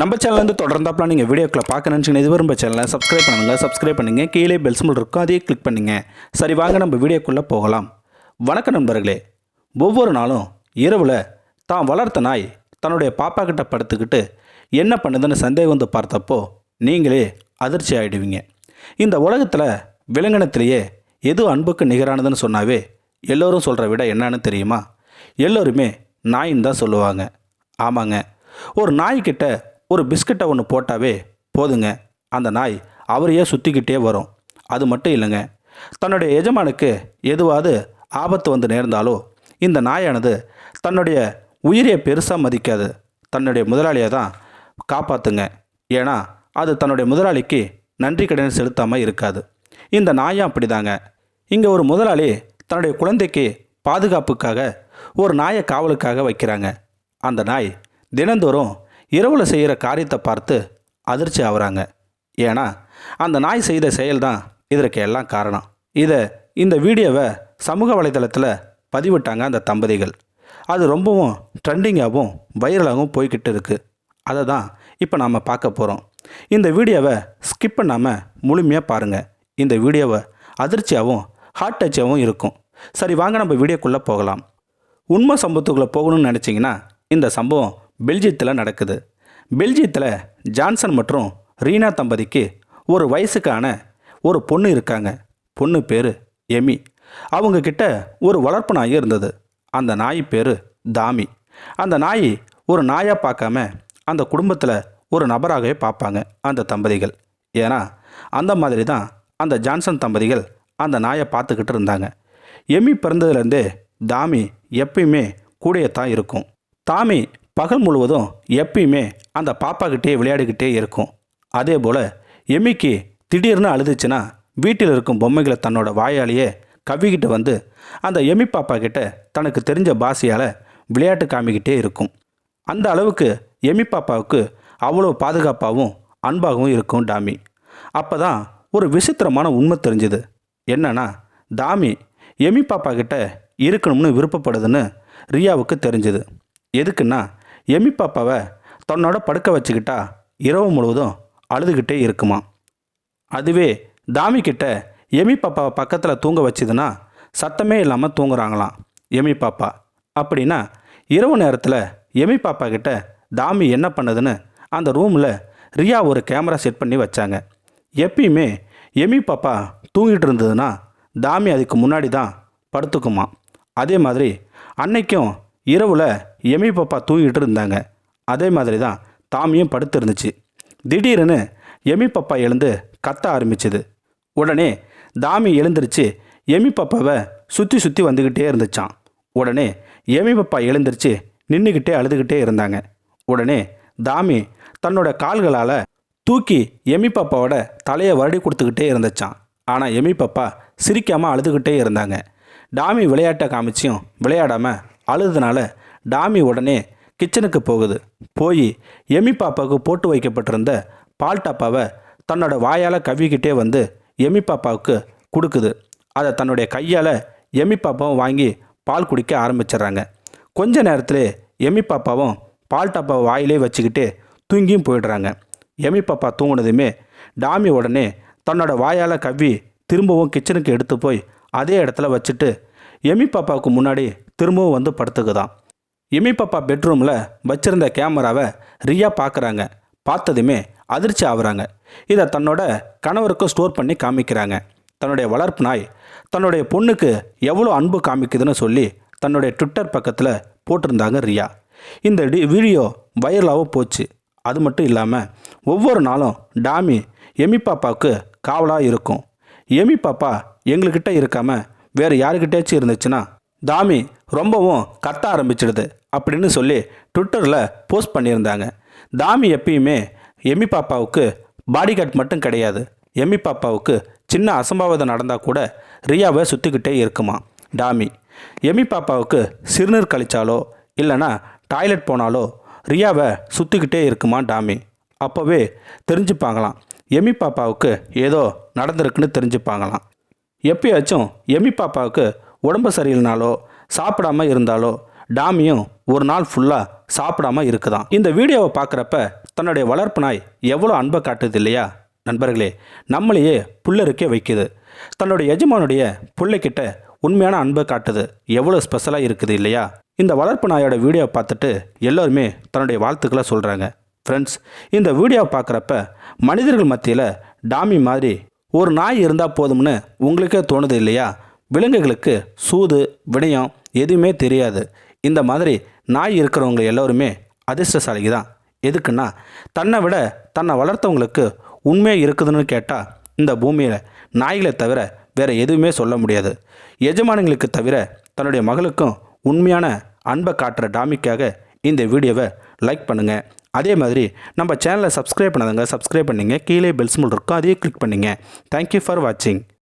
நம்ம சேனல்லேருந்து தொடர்ந்தாப்பலாம் நீங்கள் வீடியோக்களை பார்க்க நினச்சிங்கன்னா இது விரும்ப சேனலை சப்ஸ்கிரைப் பண்ணுங்கள் சப்ஸ்கிரைப் பண்ணுங்கள் கீழே பெல் சிம்பிள் இருக்கும் அதையே கிளிக் பண்ணுங்க. சரி வாங்க நம்ம வீடியோக்குள்ளே போகலாம். வணக்கம் நண்பர்களே. ஒவ்வொரு நாளும் இரவில் தான் வளர்த்த நாய் தன்னுடைய பாப்பா கிட்ட படுத்துக்கிட்டு என்ன பண்ணுதுன்னு சந்தேகம் வந்து பார்த்தப்போ நீங்களே அதிர்ச்சி ஆகிடுவீங்க இந்த உலகத்தில் விலங்கினத்திலேயே எது அன்புக்கு நிகரானதுன்னு சொன்னாவே எல்லோரும் சொல்கிற விட என்னன்னு தெரியுமா? எல்லோருமே நாயின்னு தான் சொல்லுவாங்க. ஆமாங்க. ஒரு நாய்க்கிட்ட ஒரு பிஸ்கட்டை ஒன்று போட்டாவே போதுங்க. அந்த நாய் அவரையே சுற்றிக்கிட்டே வரும். அது மட்டும் இல்லைங்க. தன்னுடைய எஜமானுக்கு எதுவாவது ஆபத்து வந்து நேர்ந்தாலோ இந்த நாயானது தன்னுடைய உயிரியை பெருசாக மதிக்காது. தன்னுடைய முதலாளியை தான் காப்பாற்றுங்க ஏன்னா அது தன்னுடைய முதலாளிக்கு நன்றி கடன் செலுத்தாமல் இருக்காது. இந்த நாயும் அப்படிதாங்க. இங்கே ஒரு முதலாளி தன்னுடைய குழந்தைக்கு பாதுகாப்புக்காக ஒரு நாயை காவலுக்காக வைக்கிறாங்க. அந்த நாய் தினந்தோறும் இரவில் செய்கிற காரியத்தை பார்த்து அதிர்ச்சி ஆகுறாங்க ஏன்னா அந்த நாய் செய்த செயல் தான் இதற்கு எல்லாம் காரணம். இதை இந்த வீடியோவை சமூக வலைதளத்தில் பதிவிட்டாங்க அந்த தம்பதிகள். அது ரொம்பவும் ட்ரெண்டிங்காகவும் வைரலாகவும் போய்கிட்டு இருக்குது அதை தான் இப்போ நாம் பார்க்க போகிறோம் இந்த வீடியோவை ஸ்கிப் பண்ணாமல் முழுமையாக பாருங்கள் இந்த வீடியோவை அதிர்ச்சியாகவும் ஹார்ட் டச்சாகவும் இருக்கும். சரி வாங்க நம்ம வீடியோக்குள்ளே போகலாம். உண்மை சம்பவத்துக்குள்ளே போகணும்னு நினச்சிங்கன்னா இந்த சம்பவம் பெல்ஜியத்தில் நடக்குது. பெல்ஜியத்தில் ஜான்சன் மற்றும் ரீனா தம்பதிக்கு ஒரு வயசுக்கான ஒரு பொண்ணு இருக்காங்க. பொண்ணு பேர் எமி. அவங்க கிட்ட ஒரு வளர்ப்பு நாய் இருந்தது. அந்த நாய் பேர் தாமி. அந்த நாய் ஒரு நாயாக பார்க்காம அந்த குடும்பத்தில் ஒரு நபராகவே பார்ப்பாங்க அந்த தம்பதிகள். ஏன்னா அந்த மாதிரி தான் அந்த ஜான்சன் தம்பதிகள் அந்த நாயை பார்த்துக்கிட்டு இருந்தாங்க. எமி பிறந்ததுலேருந்தே தாமி எப்பயுமே கூடயே தான் இருக்கும். தாமி பகல் முழுவதும் எப்பயுமே அந்த பாப்பாக்கிட்டே விளையாடிக்கிட்டே இருக்கும். அதே போல் எமிக்கு திடீர்னு அழுதுச்சுன்னா வீட்டில் இருக்கும் பொம்மைகளை தன்னோட வாயாலேயே கவ்விக்கிட்டு வந்து அந்த எமி பாப்பா கிட்ட தனக்கு தெரிஞ்ச பாஷையால் விளையாட்டு காமிக்கிட்டே இருக்கும். அந்த அளவுக்கு எமி பாப்பாவுக்கு அவ்வளோ பாதுகாப்பாகவும் அன்பாகவும் இருக்கும் டாமி. அப்போ தான் ஒரு விசித்திரமான உண்மை தெரிஞ்சுது. என்னன்னா தாமி எமி பாப்பா கிட்ட இருக்கணும்னு விருப்பப்படுதுன்னு ரியாவுக்கு தெரிஞ்சுது. எதுக்குன்னா எமி பாப்பாவை தன்னோட படுக்க வச்சுக்கிட்டா இரவு முழுவதும் அழுதுகிட்டே இருக்குமா? அதுவே தாமி கிட்ட எமி பாப்பாவை பக்கத்தில் தூங்க வச்சுதுன்னா சத்தமே இல்லாமல் தூங்குறாங்களாம். எமி பாப்பா. அப்படின்னா இரவு நேரத்தில் எமி பாப்பா கிட்ட தாமி என்ன பண்ணுதுன்னு அந்த ரூமில் ரியா ஒரு கேமரா செட் பண்ணி வச்சாங்க. எப்பயுமே எமி பாப்பா தூங்கிட்டு இருந்ததுன்னா தாமி அதுக்கு முன்னாடி தான் படுத்துக்குமா அதே மாதிரி அன்னைக்கும் இரவில் எமி பாப்பா தூங்கிட்டு இருந்தாங்க. அதே மாதிரி தான் தாமியும் படுத்திருந்துச்சு. திடீர்னு எமி பாப்பா எழுந்து கத்த ஆரம்பிச்சுது. உடனே தாமி எழுந்திருச்சு. எமி பாப்பாவை சுற்றி சுற்றி வந்துக்கிட்டே இருந்துச்சான் உடனே எமி பாப்பா எழுந்திருச்சு நின்றுக்கிட்டே அழுதுகிட்டே இருந்தாங்க. உடனே தாமி தன்னோட கால்களால் தூக்கி எமி பாப்பாவோட தலையை வருடி கொடுத்துக்கிட்டே இருந்துச்சான் ஆனால் எமி பாப்பா சிரிக்காமல் அழுதுகிட்டே இருந்தாங்க. டாமி விளையாட்டை காமிச்சியும் விளையாடாமல் அழுதுனால டாமி உடனே கிச்சனுக்கு போகுது. போய் எமி பாப்பாவுக்கு போட்டு வைக்கப்பட்டிருந்த பால் டப்பாவை தன்னோட வாயால் கவ்விக்கிட்டே வந்து எமி பாப்பாவுக்கு கொடுக்குது. அதை தன்னுடைய கையால் எமி பாப்பாவும் வாங்கி பால் குடிக்க ஆரம்பிச்சிடுறாங்க. கொஞ்ச நேரத்தில் எமி பாப்பாவும் பால் டப்பாவை வாயிலே வச்சுக்கிட்டு தூங்கியும் போயிடுறாங்க. எமி பாப்பா தூங்கினதுமே டாமி உடனே தன்னோட வாயால் கவ்வி திரும்பவும் கிச்சனுக்கு எடுத்து போய் அதே இடத்துல வச்சுட்டு எமி பாப்பாவுக்கு முன்னாடி திரும்பவும் வந்து படுத்துக்குதான். எமி பாப்பா பெட்ரூமில் வச்சிருந்த கேமராவை ரியா பார்க்குறாங்க பார்த்ததுமே அதிர்ச்சி ஆகுறாங்க. இதை தன்னோட கணவருக்கு ஸ்டோர் பண்ணி காமிக்கிறாங்க. தன்னுடைய வளர்ப்பு நாய் தன்னுடைய பொண்ணுக்கு எவ்வளோ அன்பு காமிக்குதுன்னு சொல்லி தன்னுடைய ட்விட்டர் பக்கத்தில் போட்டிருந்தாங்க ரியா. இந்த டி வீடியோ வைரலாகவும் போச்சு. அது மட்டும் இல்லாமல் ஒவ்வொரு நாளும் டாமி எமி பாப்பாவுக்கு காவலாக இருக்கும். எமி பாப்பா எங்கள்கிட்ட இருக்காமல் வேறு யாருக்கிட்டேச்சும் இருந்துச்சுன்னா தாமி ரொம்பவும் கத்த ஆரம்பிச்சிடுது அப்படின்னு சொல்லி ட்விட்டரில் போஸ்ட் பண்ணியிருந்தாங்க. தாமி எப்பயுமே எம்மி பாப்பாவுக்கு பாடி கார்ட் மட்டும் கிடையாது. எம்மி பாப்பாவுக்கு சின்ன அசம்பாவிதம் நடந்தால் கூட ரியாவை சுற்றிக்கிட்டே இருக்குமா? டாமி எமி பாப்பாவுக்கு சிறுநீர் கழிச்சாலோ இல்லைன்னா டாய்லெட் போனாலோ ரியாவை சுற்றிக்கிட்டே இருக்குமா டாமி அப்போவே தெரிஞ்சுப்பாங்களாம். எமி பாப்பாவுக்கு ஏதோ நடந்திருக்குன்னு தெரிஞ்சுப்பாங்களாம். எப்பயாச்சும் எமி பாப்பாவுக்கு உடம்பு சரியில்லைனாலோ சாப்பிடாம இருந்தாலோ டாமியும் ஒரு நாள் ஃபுல்லாக சாப்பிடாம இருக்குதான். இந்த வீடியோவை பார்க்குறப்ப தன்னுடைய வளர்ப்பு நாய் எவ்வளோ அன்பை காட்டுது இல்லையா? நண்பர்களே நம்மளையே புல்லருக்கே வைக்குது. தன்னுடைய எஜமானுடைய பிள்ளைக்கிட்ட உண்மையான அன்பை காட்டுது. எவ்வளோ ஸ்பெஷலாக இருக்குது இல்லையா? இந்த வளர்ப்பு நாயோட வீடியோ பார்த்துட்டு எல்லோருமே தன்னுடைய வாழ்த்துக்களை சொல்கிறாங்க ஃப்ரெண்ட்ஸ் இந்த வீடியோ பார்க்குறப்ப மனிதர்கள் மத்தியில் டாமி மாதிரி ஒரு நாய் இருந்தால் போதும்னு உங்களுக்கே தோணுது இல்லையா? விலங்குகளுக்கு சூது விடயம் எதுவுமே தெரியாது. இந்த மாதிரி நாய் இருக்கிறவங்க எல்லோருமே அதிர்ஷ்டசாலிக்கு தான். எதுக்குன்னா தன்னை விட தன்னை வளர்த்தவங்களுக்கு உண்மையாக இருக்குதுன்னு கேட்டால் இந்த பூமியில் நாய்களை தவிர வேறு எதுவுமே சொல்ல முடியாது. எஜமானங்களுக்கு தவிர தன்னுடைய மகளுக்கும் உண்மையான அன்பை காட்டுற டாமிக்காக இந்த வீடியோவை லைக் பண்ணுங்கள் அதே மாதிரி நம்ம சேனலை சப்ஸ்கிரைப் பண்ணாதவங்க சப்ஸ்கிரைப் பண்ணிங்க. கீழே பெல்ஸ் சிம்பிள் இருக்கும். அதையே கிளிக் பண்ணுங்கள் தேங்க்யூ ஃபார் வாட்சிங்